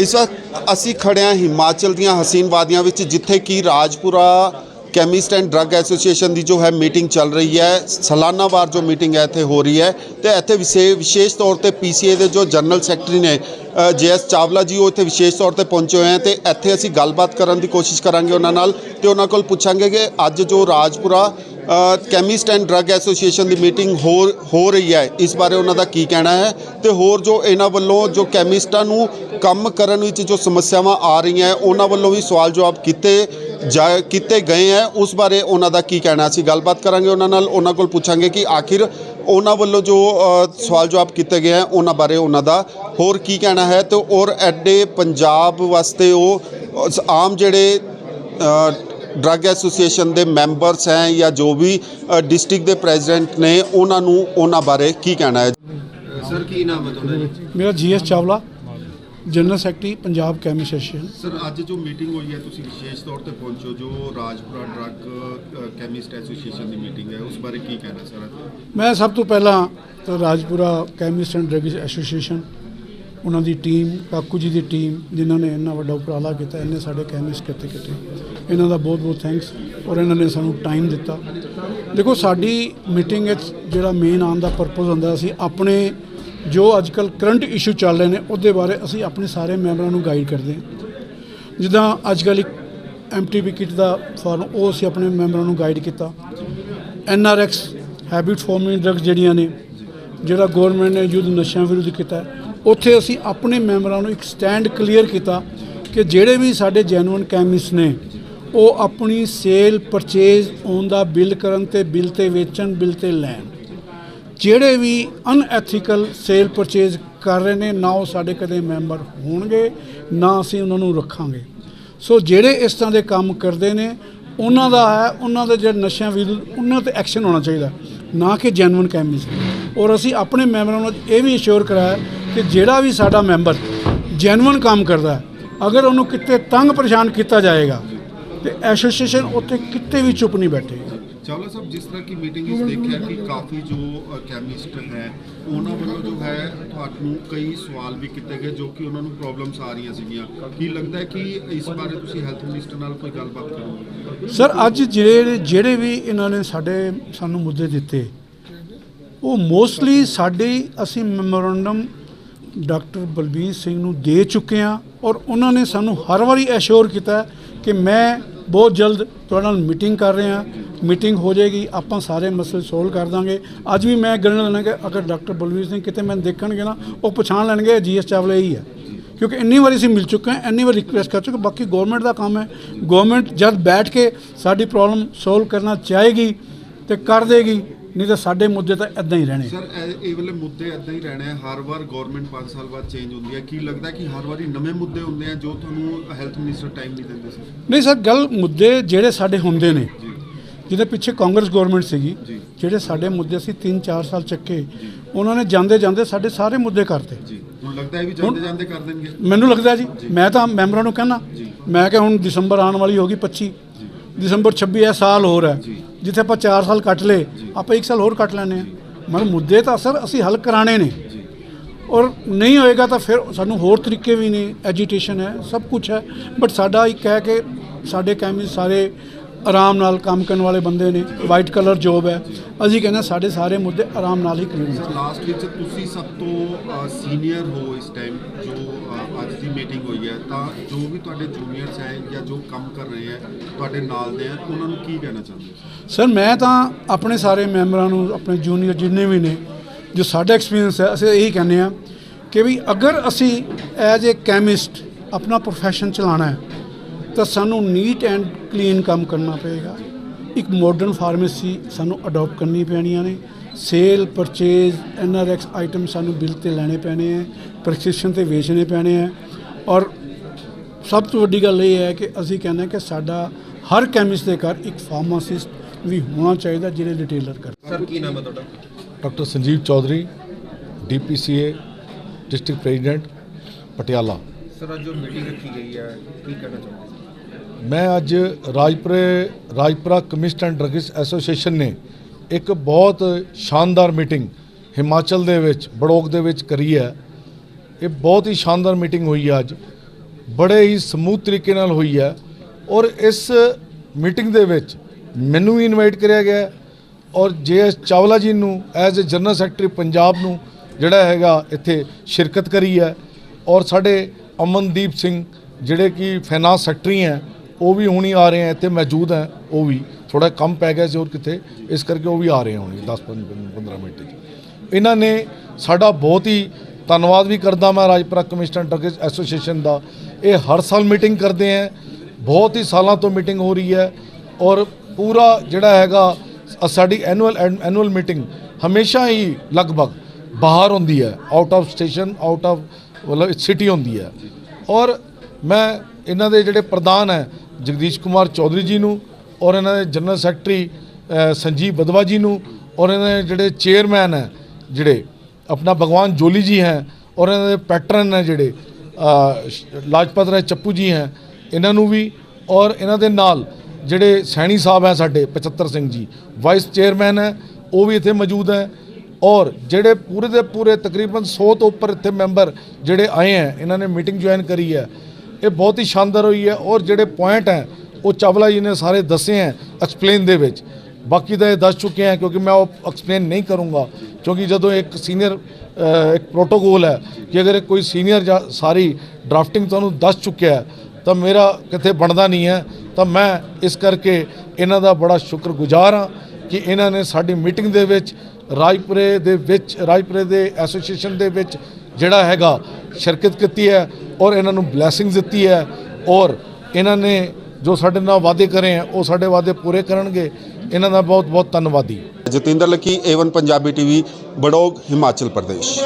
ਇਸ ਵਕਤ ਅਸੀਂ ਖੜੇ ਹਿਮਾਚਲ ਦੀਆਂ ਹਸੀਨ ਵਾਦੀਆਂ ਵਿੱਚ, ਜਿੱਥੇ ਕਿ Rajpura chemist and drug association ਦੀ ਜੋ ਹੈ ਮੀਟਿੰਗ ਚੱਲ ਰਹੀ ਹੈ। ਸਾਲਾਨਾ ਵਾਰ ਜੋ ਮੀਟਿੰਗ ਹੈ, ਇੱਥੇ ਹੋ ਰਹੀ ਹੈ ਤੇ ਇੱਥੇ ਵਿਸ਼ੇ, ਵਿਸ਼ੇਸ਼ ਤੌਰ ਤੇ ਪੀਸੀਏ ਦੇ ਜੋ ਜਨਰਲ ਸੈਕਟਰੀ ਨੇ ਜੇਐਸ ਚਾਵਲਾ ਜੀ, ਉਹ ਇੱਥੇ ਵਿਸ਼ੇਸ਼ ਤੌਰ ਤੇ ਪਹੁੰਚੇ ਹੋਏ ਹਨ ਤੇ ਇੱਥੇ ਅਸੀਂ ਗੱਲਬਾਤ ਕਰਨ ਦੀ ਕੋਸ਼ਿਸ਼ ਕਰਾਂਗੇ ਉਹਨਾਂ ਨਾਲ ਤੇ ਉਹਨਾਂ ਕੋਲ ਪੁੱਛਾਂਗੇ ਕਿ ਅੱਜ ਜੋ Rajpura chemist and drug association the meeting ਹੋ ਹੋ ਰਹੀ ਹੈ। ਇਸ ਬਾਰੇ ਉਹਨਾਂ ਦਾ ਕੀ ਕਹਿਣਾ ਹੈ? ਤੇ ਹੋਰ ਜੋ ਇਹਨਾਂ ਵੱਲੋਂ ਜੋ ਕੈਮਿਸਟਾਂ ਨੂੰ ਕੰਮ ਕਰਨ ਵਿੱਚ ਜੋ ਸਮੱਸਿਆਵਾਂ ਆ ਰਹੀਆਂ ਉਹਨਾਂ ਵੱਲੋਂ ਵੀ ਸਵਾਲ ਜਵਾਬ ਕੀਤੇ ਜਾ, ਕੀਤੇ ਗਏ ਹੈ। ਉਸ ਬਾਰੇ ਉਹਨਾਂ ਦਾ ਕੀ ਕਹਿਣਾ ਸੀ? ਗੱਲਬਾਤ ਕਰਾਂਗੇ ਉਹਨਾਂ ਨਾਲ। ਉਹਨਾਂ ਕੋਲ ਪੁੱਛਾਂਗੇ ਕਿ ਆਖਿਰ ਉਹਨਾਂ ਵੱਲੋਂ ਜੋ ਸਵਾਲ ਜਵਾਬ ਕੀਤੇ ਗਏ ਹੈ, ਉਹਨਾਂ ਬਾਰੇ ਉਹਨਾਂ ਦਾ ਹੋਰ ਕੀ ਕਹਿਣਾ ਹੈ? ਤੇ ਔਰ ਐਡੇ ਪੰਜਾਬ ਵਾਸਤੇ ਉਹ ਆਮ ਜਿਹੜੇ ਡਰੱਗ ਐਸੋਸੀਏਸ਼ਨ ਦੇ ਮੈਂਬਰਸ ਹੈ ਜਾਂ ਜੋ ਵੀ ਡਿਸਟ੍ਰਿਕਟ ਦੇ ਪ੍ਰੈਜ਼ੀਡੈਂਟ ਨੇ ਉਹਨਾਂ ਨੂੰ ਉਹਨਾਂ ਬਾਰੇ ਕੀ ਕਹਿਣਾ ਹੈ? ਸਰ ਕੀ ਨਾਮ ਹੈ ਤੁਹਾਡਾ ਜੀ? ਮੇਰਾ GS Chawla general secretary Punjab chemist association sir ਅੱਜ ਜੋ ਮੀਟਿੰਗ ਹੋਈ ਹੈ ਤੁਸੀਂ ਵਿਸ਼ੇਸ਼ ਤੌਰ ਤੇ ਪਹੁੰਚੋ ਜੋ ਰਾਜਪੁਰਾ ਡਰੱਗ ਕੈਮਿਸਟ ਐਸੋਸੀਏਸ਼ਨ ਦੀ ਮੀਟਿੰਗ ਹੈ ਉਸ ਬਾਰੇ ਕੀ ਕਹਿਣਾ ਸਰ ਮੈਂ ਸਭ ਤੋਂ ਪਹਿਲਾਂ Rajpura chemist and drug association ਉਹਨਾਂ ਦੀ ਟੀਮ ਕਾਕੂ ਜੀ ਦੀ ਟੀਮ, ਜਿਨ੍ਹਾਂ ਨੇ ਇੰਨਾ ਵੱਡਾ ਉਪਰਾਲਾ ਕੀਤਾ ਇਹਨੇ ਸਾਡੇ ਕੈਮਿਸਟ ਕਿਤੇ ਕਿਤੇ। ਇਹਨਾਂ ਦਾ ਬਹੁਤ ਬਹੁਤ ਥੈਂਕਸ ਔਰ ਇਹਨਾਂ ਨੇ ਸਾਨੂੰ ਟਾਈਮ ਦਿੱਤਾ। ਦੇਖੋ, ਸਾਡੀ ਮੀਟਿੰਗ ਵਿੱਚ ਜਿਹੜਾ ਮੇਨ ਆਉਣ ਦਾ ਪਰਪਸ ਹੁੰਦਾ, ਅਸੀਂ ਆਪਣੇ ਜੋ ਅੱਜਕੱਲ ਕਰੰਟ ਇਸ਼ੂ ਚੱਲ ਰਹੇ ਨੇ, ਉਹਦੇ ਬਾਰੇ ਅਸੀਂ ਆਪਣੇ ਸਾਰੇ ਮੈਂਬਰਾਂ ਨੂੰ ਗਾਈਡ ਕਰਦੇ ਹਾਂ। ਜਿੱਦਾਂ ਅੱਜਕੱਲ ਇੱਕ ਐਮਟੀਬੀ ਕਿਟ ਦਾ ਫਾਰਮ ਉਹ ਅਸੀਂ ਆਪਣੇ ਮੈਂਬਰਾਂ ਨੂੰ ਗਾਈਡ ਕੀਤਾ। ਐਨਆਰਐਕਸ ਹੈਬਿਟ ਫਾਰਮਿੰਗ ਡਰੱਗਸ ਜਿਹੜੀਆਂ ਨੇ, ਜਿਹੜਾ ਗਵਰਨਮੈਂਟ ਨੇ ਯੁੱਧ ਨਸ਼ਿਆਂ ਵਿਰੁੱਧ ਕੀਤਾ ਉੱਥੇ ਅਸੀਂ ਆਪਣੇ ਮੈਂਬਰਾਂ ਨੂੰ ਇੱਕ ਸਟੈਂਡ ਕਲੀਅਰ ਕੀਤਾ ਕਿ ਜਿਹੜੇ ਵੀ ਸਾਡੇ ਜੈਨੂਇਨ ਕੈਮਿਸਟ ਨੇ, ਉਹ ਆਪਣੀ ਸੇਲ ਪਰਚੇਜ਼ ਔਨ ਦਾ ਬਿੱਲ ਕਰਨ ਤੇ ਬਿੱਲ ਤੇ ਵੇਚਣ ਬਿੱਲ ਤੇ ਲੈਣ। ਜਿਹੜੇ ਵੀ ਅਨਐਥੀਕਲ ਸੇਲ ਪਰਚੇਜ਼ ਕਰ ਰਹੇ ਨੇ, ਨਾ ਉਹ ਸਾਡੇ ਕਦੇ ਮੈਂਬਰ ਹੋਣਗੇ, ਨਾ ਅਸੀਂ ਉਹਨਾਂ ਨੂੰ ਰੱਖਾਂਗੇ। ਸੋ ਜਿਹੜੇ ਇਸ ਤਰ੍ਹਾਂ ਦੇ ਕੰਮ ਕਰਦੇ ਨੇ, ਉਹਨਾਂ ਦਾ ਹੈ, ਉਹਨਾਂ ਦੇ ਜਿਹੜੇ ਨਸ਼ਿਆਂ ਵਿਰੁੱਧ, ਉਹਨਾਂ ਤੇ ਐਕਸ਼ਨ ਹੋਣਾ ਚਾਹੀਦਾ, ਨਾ ਕਿ ਜੈਨੂਇਨ ਕੈਮਿਸਟ ਔਰ ਅਸੀਂ ਆਪਣੇ ਮੈਂਬਰਾਂ ਨੂੰ ਇਹ ਵੀ ਅਸ਼ੋਰ ਕਰਾਇਆ ਕਿ ਜਿਹੜਾ ਵੀ ਸਾਡਾ ਮੈਂਬਰ ਜੈਨੂਇਨ ਕੰਮ ਕਰਦਾ ਹੈ, ਅਗਰ ਉਹਨੂੰ ਕਿਤੇ ਤੰਗ ਪਰੇਸ਼ਾਨ ਕੀਤਾ ਜਾਏਗਾ ਤੇ ਐਸੋਸੀਏਸ਼ਨ ਉੱਥੇ ਕਿਤੇ ਵੀ ਚੁੱਪ ਨਹੀਂ ਬੈਠੇਗੀ। ਚਾਵਲਾ ਸਾਹਿਬ ਜਿਸ ਤਰ੍ਹਾਂ ਕੀ ਮੀਟਿੰਗ ਵਿੱਚ ਦੇਖਿਆ ਕਿ ਕਾਫੀ ਜੋ ਕੈਮਿਸਟ ਹੈ ਉਹਨਾਂ ਵੱਲੋਂ ਜੋ ਹੈ ਤੁਹਾਨੂੰ ਕਈ ਸਵਾਲ ਵੀ ਕੀਤੇ ਗਏ ਜੋ ਕਿ ਉਹਨਾਂ ਨੂੰ ਪ੍ਰੋਬਲਮਸ ਆ ਰਹੀਆਂ ਸੀਗੀਆਂ। ਕੀ ਲੱਗਦਾ ਹੈ ਕਿ ਇਸ ਬਾਰੇ ਤੁਸੀਂ ਹੈਲਥ ਮਿਨਿਸਟਰ ਨਾਲ ਕੋਈ ਗੱਲਬਾਤ ਕਰੋਗੇ? ਸਰ ਅੱਜ ਜਿਹੜੇ ਜਿਹੜੇ ਵੀ ਇਹਨਾਂ ਨੇ ਸਾਡੇ ਸਾਨੂੰ ਮੁੱਦੇ ਦਿੱਤੇ ਉਹ ਮੋਸਟਲੀ ਸਾਡੇ ਅਸੀਂ ਮੈਮੋਰੰਡਮ ਡਾਕਟਰ ਬਲਬੀਰ ਸਿੰਘ ਨੂੰ ਦੇ ਚੁੱਕੇ ਹਾਂ ਔਰ ਉਹਨਾਂ ਨੇ ਸਾਨੂੰ ਹਰ ਵਾਰੀ ਐਸ਼ੋਰ ਕੀਤਾ ਕਿ ਮੈਂ ਬਹੁਤ ਜਲਦ ਤੁਹਾਡੇ ਨਾਲ ਮੀਟਿੰਗ ਕਰ ਰਿਹਾ ਮੀਟਿੰਗ ਹੋ ਜਾਏਗੀ, ਆਪਾਂ ਸਾਰੇ ਮਸਲੇ ਸੋਲਵ ਕਰ ਦਾਂਗੇ। ਅੱਜ ਵੀ ਮੈਂ ਗਿਣ ਲੈਣਾ ਕਿ ਅਗਰ ਡਾਕਟਰ ਬਲਬੀਰ ਸਿੰਘ ਕਿਤੇ ਮੈਨੂੰ ਦੇਖਣਗੇ ਨਾ, ਉਹ ਪਛਾਣ ਲੈਣਗੇ, ਜੀਐਸ ਚਾਵਲਾ ਹੀ ਹੈ। ਕਿਉਂਕਿ ਇੰਨੀ ਵਾਰੀ ਅਸੀਂ ਮਿਲ ਚੁੱਕੇ ਹਾਂ, ਇੰਨੀ ਵਾਰ ਰਿਕੁਐਸਟ ਕਰ ਚੁੱਕੇ ਬਾਕੀ ਗਵਰਨਮੈਂਟ ਦਾ ਕੰਮ ਹੈ। ਗਵਰਨਮੈਂਟ ਜਦ ਬੈਠ ਕੇ ਸਾਡੀ ਪ੍ਰੋਬਲਮ ਸੋਲਵ ਕਰਨਾ ਚਾਹੇਗੀ ਤੇ ਕਰ ਦੇਗੀ ਨਹੀਂ ਤਾਂ ਸਾਡੇ ਮੁੱਦੇ ਤਾਂ ਇਦਾਂ ਹੀ ਰਹਿਣੇ। ਸਰ ਇਹ ਇਹ ਵਾਲੇ ਮੁੱਦੇ ਇਦਾਂ ਹੀ ਰਹਿਣੇ ਆ। ਹਰ ਵਾਰ ਗਵਰਨਮੈਂਟ 5 ਸਾਲ ਬਾਅਦ ਚੇਂਜ ਹੁੰਦੀ ਹੈ। ਕੀ ਲੱਗਦਾ ਕਿ ਹਰ ਵਾਰੀ ਨਵੇਂ ਮੁੱਦੇ ਹੁੰਦੇ ਆ ਜੋ ਤੁਹਾਨੂੰ ਹੈਲਥ ਮਿਨਿਸਟਰ ਟਾਈਮ ਨਹੀਂ ਦਿੰਦੇ ਸਰ? ਨਹੀਂ ਸਰ ਗੱਲ ਮੁੱਦੇ ਜਿਹੜੇ ਸਾਡੇ ਹੁੰਦੇ ਨੇ। ਜਿਹਦੇ ਪਿੱਛੇ ਕਾਂਗਰਸ ਗਵਰਨਮੈਂਟ ਸੀਗੀ। ਜਿਹੜੇ ਸਾਡੇ ਮੁੱਦੇ ਸੀ 3-4 ਸਾਲ ਚੱਕੇ। ਉਹਨਾਂ ਨੇ ਜਾਂਦੇ ਜਾਂਦੇ ਸਾਡੇ ਸਾਰੇ ਮੁੱਦੇ ਕਰਤੇ। ਜੀ। ਹੁਣ ਲੱਗਦਾ ਹੈ ਵੀ ਜਾਂਦੇ ਜਾਂਦੇ ਕਰ ਦੇਣਗੇ। ਮੈਨੂੰ ਲੱਗਦਾ ਜੀ। ਮੈਂ ਤਾਂ ਮੈਂਬਰਾਂ ਨੂੰ ਕਹਿੰਦਾ। ਮੈਂ ਕਿ ਹੁਣ ਦਸੰਬਰ ਆਉਣ ਵਾਲੀ ਹੋਗੀ 25 ਦਸੰਬਰ 26 ਇਹ ਸਾਲ ਹੋਰ ਹੈ। ਜਿੱਥੇ ਆਪਾਂ 4 ਸਾਲ ਕੱਟ ਲਏ ਆਪਾਂ 1 ਸਾਲ ਹੋਰ ਕੱਟ ਲੈਣੇ ਆ ਮਤਲਬ ਮੁੱਦੇ ਤਾਂ ਸਰ ਅਸੀਂ ਹੱਲ ਕਰਾਣੇ ਨੇ। ਔਰ ਨਹੀਂ ਹੋਏਗਾ ਤਾਂ ਫਿਰ ਸਾਨੂੰ ਹੋਰ ਤਰੀਕੇ ਵੀ ਨੇ ਐਜੀਟੇਸ਼ਨ ਹੈ ਸਭ ਕੁਝ ਹੈ। ਬਟ ਸਾਡਾ ਇੱਕ ਹੈ ਕਿ ਸਾਡੇ ਕੈਮਿਸ ਸਾਰੇ ਆਰਾਮ ਨਾਲ ਕੰਮ ਕਰਨ ਵਾਲੇ ਬੰਦੇ ਨੇ ਵਾਈਟ ਕਲਰ ਜੋਬ ਹੈ। ਅਸੀਂ ਕਹਿੰਦੇ ਸਾਡੇ ਸਾਰੇ ਮੁੱਦੇ ਆਰਾਮ ਨਾਲ ਹੀ ਕਲੀਅਰ ਸਰ ਲਾਸਟ ਵਿੱਚ ਤੁਸੀਂ ਸਭ ਤੋਂ ਸੀਨੀਅਰ ਹੋ ਇਸ ਟਾਈਮ ਜੋ ਅੱਜ ਦੀ ਮੀਟਿੰਗ ਹੋਈ ਹੈ ਤਾਂ ਜੋ ਵੀ ਤੁਹਾਡੇ ਜੂਨੀਅਰਸ ਹੈ ਜਾਂ ਜੋ ਕੰਮ ਕਰ ਰਹੇ ਹੈ ਤੁਹਾਡੇ ਨਾਲ ਦੇ ਹੈ ਉਹਨਾਂ ਨੂੰ ਕੀ ਕਹਿਣਾ ਚਾਹੁੰਦੇ ਹੋ? ਸਰ ਮੈਂ ਤਾਂ ਆਪਣੇ ਸਾਰੇ ਮੈਂਬਰਾਂ ਨੂੰ ਆਪਣੇ ਜੂਨੀਅਰ ਜਿੰਨੇ ਵੀ ਨੇ ਜੋ ਸਾਡਾ ਐਕਸਪੀਰੀਅੰਸ ਹੈ ਅਸੀਂ ਇਹੀ ਕਹਿੰਦੇ ਆ ਕਿ ਵੀ ਅਗਰ ਅਸੀਂ ਐਜ਼ ਅ ਕੈਮਿਸਟ ਆਪਣਾ ਪ੍ਰੋਫੈਸ਼ਨ ਚਲਾਉਣਾ ਹੈ ਤਾਂ ਸਾਨੂੰ ਨੀਟ ਐਂਡ ਕਲੀਨ ਕੰਮ ਕਰਨਾ ਪਏਗਾ। ਇੱਕ ਮਾਡਰਨ ਫਾਰਮੇਸੀ ਸਾਨੂੰ ਅਡਾਪਟ ਕਰਨੀ ਪੈਣੀਆਂ ਨੇ। ਸੇਲ ਪਰਚੇਜ਼ ਐਨਆਰਐਕਸ ਆਈਟਮ ਸਾਨੂੰ ਬਿੱਲ ਤੇ ਲੈਣੇ ਪੈਣੇ ਹੈ ਪ੍ਰੈਸਕ੍ਰਿਪਸ਼ਨ ਤੇ ਵੇਚਣੇ ਪੈਣੇ ਹੈ ਔਰ ਸਭ ਤੋਂ ਵੱਡੀ ਗੱਲ ਇਹ ਹੈ ਕਿ ਅਸੀਂ ਕਹਿੰਦੇ ਕਿ ਸਾਡਾ ਹਰ ਕੈਮਿਸਟ ਦੇ ਘਰ ਇੱਕ ਫਾਰਮਾਸਿਸਟ ਵੀ ਹੋਣਾ ਚਾਹੀਦਾ ਜਿਹੜੇ ਰਿਟੇਲਰ ਕਰ ਸਰ ਕੀ ਨਾਮ ਹੈ ਤੁਹਾਡਾ? Doctor Sanjeev Chaudhary DPCA district president Patiala. Sir ਅੱਜ ਜੋ ਮੀਟਿੰਗ ਰੱਖੀ ਗਈ ਹੈ ਕੀ ਕਹਿਣਾ ਚਾਹੁੰਦੇ ਮੈਂ ਅੱਜ ਰਾਜਪੁਰੇ, Rajpura chemist and drugs association ਨੇ ਇੱਕ ਬਹੁਤ ਸ਼ਾਨਦਾਰ ਮੀਟਿੰਗ ਹਿਮਾਚਲ ਦੇ ਵਿੱਚ, ਬੜੋਕ ਦੇ ਵਿੱਚ ਕਰੀ ਹੈ। ਇਹ ਬਹੁਤ ਹੀ ਸ਼ਾਨਦਾਰ ਮੀਟਿੰਗ ਹੋਈ ਹੈ ਅੱਜ। ਬੜੇ ਹੀ ਸਮੂਥ ਤਰੀਕੇ ਨਾਲ ਹੋਈ ਹੈ। ਔਰ ਇਸ ਮੀਟਿੰਗ ਦੇ ਵਿੱਚ ਮੈਨੂੰ ਵੀ ਇਨਵਾਈਟ ਕਰਿਆ ਗਿਆ ਹੈ। ਔਰ ਜੇਐਸ ਚਾਵਲਾ ਜੀ ਨੂੰ, ਐਜ਼ ਅ ਜਨਰਲ ਸੈਕਟਰੀ ਪੰਜਾਬ ਨੂੰ, ਜਿਹੜਾ ਹੈਗਾ ਇੱਥੇ ਸ਼ਿਰਕਤ ਕਰੀ ਹੈ। ਔਰ ਸਾਡੇ ਅਮਨਦੀਪ ਸਿੰਘ, ਜਿਹੜੇ ਕਿ ਫਾਈਨਾਂਸ ਸੈਕਟਰੀ ਹੈ, ਉਹ ਵੀ ਹੁਣੀ ਆ ਰਹੇ ਹੈ, ਇੱਥੇ ਮੌਜੂਦ ਹੈ, ਉਹ ਵੀ। ਥੋੜਾ ਕੰਮ ਪੈ ਗਿਆ ਸੀ ਹੋਰ ਕਿਤੇ, ਇਸ ਕਰਕੇ ਉਹ ਵੀ ਆ ਰਹੇ ਹੋਣਗੇ 10 15 ਮਿੰਟ 'ਚ। ਇਹਨਾਂ ਨੇ ਸਾਡਾ ਬਹੁਤ ਹੀ ਧੰਨਵਾਦ ਵੀ ਕਰਦਾ ਮੈਂ ਰਾਜਪੁਰਾ ਕਮਿਸ਼ਨਰ ਡਰੱਗਸ ਐਸੋਸੀਏਸ਼ਨ ਦਾ। ਇਹ ਹਰ ਸਾਲ ਮੀਟਿੰਗ ਕਰਦੇ ਹੈ, ਬਹੁਤ ਹੀ ਸਾਲਾਂ ਤੋਂ ਮੀਟਿੰਗ ਹੋ ਰਹੀ ਹੈ ਔਰ ਪੂਰਾ ਜਿਹੜਾ ਹੈਗਾ ਸਾਡੀ ਐਨੂਅਲ ਐਨੂਅਲ ਮੀਟਿੰਗ ਹਮੇਸ਼ਾ ਹੀ ਲਗਭਗ ਬਾਹਰ ਹੁੰਦੀ ਹੈ out of station out of ਮਤਲਬ ਸਿਟੀ ਹੁੰਦੀ ਹੈ। ਔਰ ਮੈਂ ਇਹਨਾਂ ਦੇ ਜਿਹੜੇ ਪ੍ਰਧਾਨ ਹੈ, ਜਗਦੀਸ਼ ਕੁਮਾਰ ਚੌਧਰੀ ਜੀ ਨੂੰ ਔਰ ਇਹਨਾਂ ਦੇ ਜਨਰਲ ਸੈਕਟਰੀ ਸੰਜੀਵ ਬਦਵਾ ਜੀ ਨੂੰ ਔਰ ਇਹਨਾਂ ਦੇ ਜਿਹੜੇ ਚੇਅਰਮੈਨ ਹੈ, ਜਿਹੜੇ ਆਪਣਾ ਭਗਵਾਨ ਜੋਲੀ ਜੀ ਹੈ ਔਰ ਇਹਨਾਂ ਦੇ ਪੈਟਰਨ ਹੈ ਜਿਹੜੇ ਲਾਜਪਤ ਰਾਏ ਚੱਪੂ ਜੀ ਹੈ, ਇਹਨਾਂ ਨੂੰ ਵੀ ਔਰ ਇਹਨਾਂ ਦੇ ਨਾਲ ਜਿਹੜੇ ਸੈਣੀ ਸਾਹਿਬ ਹੈ ਸਾਡੇ 75 ਸਿੰਘ ਜੀ ਵਾਈਸ ਚੇਅਰਮੈਨ ਹੈ, ਉਹ ਵੀ ਇੱਥੇ ਮੌਜੂਦ ਹੈ। ਔਰ ਜਿਹੜੇ ਪੂਰੇ ਦੇ ਪੂਰੇ ਤਕਰੀਬਨ 100 ਤੋਂ ਉੱਪਰ ਇੱਥੇ ਮੈਂਬਰ ਜਿਹੜੇ ਆਏ ਹੈ, ਇਹਨਾਂ ਨੇ ਮੀਟਿੰਗ ਜੁਆਇਨ ਕਰੀ ਹੈ। ਇਹ ਬਹੁਤ ਹੀ ਸ਼ਾਨਦਾਰ ਹੋਈ ਹੈ ਔਰ ਜਿਹੜੇ ਪੁਆਇੰਟ ਹੈ, ਉਹ ਚਾਵਲਾ ਜੀ ਨੇ ਸਾਰੇ ਦੱਸੇ ਹੈ ਐਕਸਪਲੇਨ ਦੇ ਵਿੱਚ। ਬਾਕੀ ਤਾਂ ਇਹ ਦੱਸ ਚੁੱਕੇ ਹੈ ਕਿਉਂਕਿ ਮੈਂ ਉਹ ਐਕਸਪਲੇਨ ਨਹੀਂ ਕਰੂੰਗਾ, ਕਿਉਂਕਿ ਜਦੋਂ ਇੱਕ ਸੀਨੀਅਰ ਇੱਕ ਪ੍ਰੋਟੋਕੋਲ ਹੈ ਕਿ ਅਗਰ ਕੋਈ ਸੀਨੀਅਰ ਜਾਂ ਸਾਰੀ ਡਰਾਫਟਿੰਗ ਤੁਹਾਨੂੰ ਦੱਸ ਚੁੱਕਿਆ ਹੈ, ਤਾਂ ਮੇਰਾ ਕਿਤੇ ਬਣਦਾ ਨਹੀਂ ਹੈ। ਤਾਂ ਮੈਂ ਇਸ ਕਰਕੇ ਇਹਨਾਂ ਦਾ ਬੜਾ ਸ਼ੁਕਰਗੁਜ਼ਾਰ ਹਾਂ ਕਿ ਇਹਨਾਂ ਨੇ ਸਾਡੀ ਮੀਟਿੰਗ ਦੇ ਵਿੱਚ ਰਾਜਪੁਰੇ ਦੇ ਵਿੱਚ, ਰਾਜਪੁਰੇ ਦੇ ਐਸੋਸੀਏਸ਼ਨ ਦੇ ਵਿੱਚ ਜਿਹੜਾ ਹੈਗਾ ਸ਼ਿਰਕਤ ਕੀਤੀ ਹੈ ਔਰ ਇਹਨਾਂ ਨੂੰ ਬਲੇਸਿੰਗਸ ਦਿੱਤੀ ਹੈ ਔਰ ਇਹਨਾਂ ਨੇ ਜੋ ਸਾਡੇ ਨਾਲ ਵਾਅਦੇ ਕਰੇ ਹੈ, ਉਹ ਸਾਡੇ ਵਾਅਦੇ ਪੂਰੇ ਕਰਨਗੇ। ਇਹਨਾਂ ਦਾ ਬਹੁਤ ਬਹੁਤ ਧੰਨਵਾਦੀ। Jatinder Lucky Avon Punjabi TV Barog, Himachal Pradesh.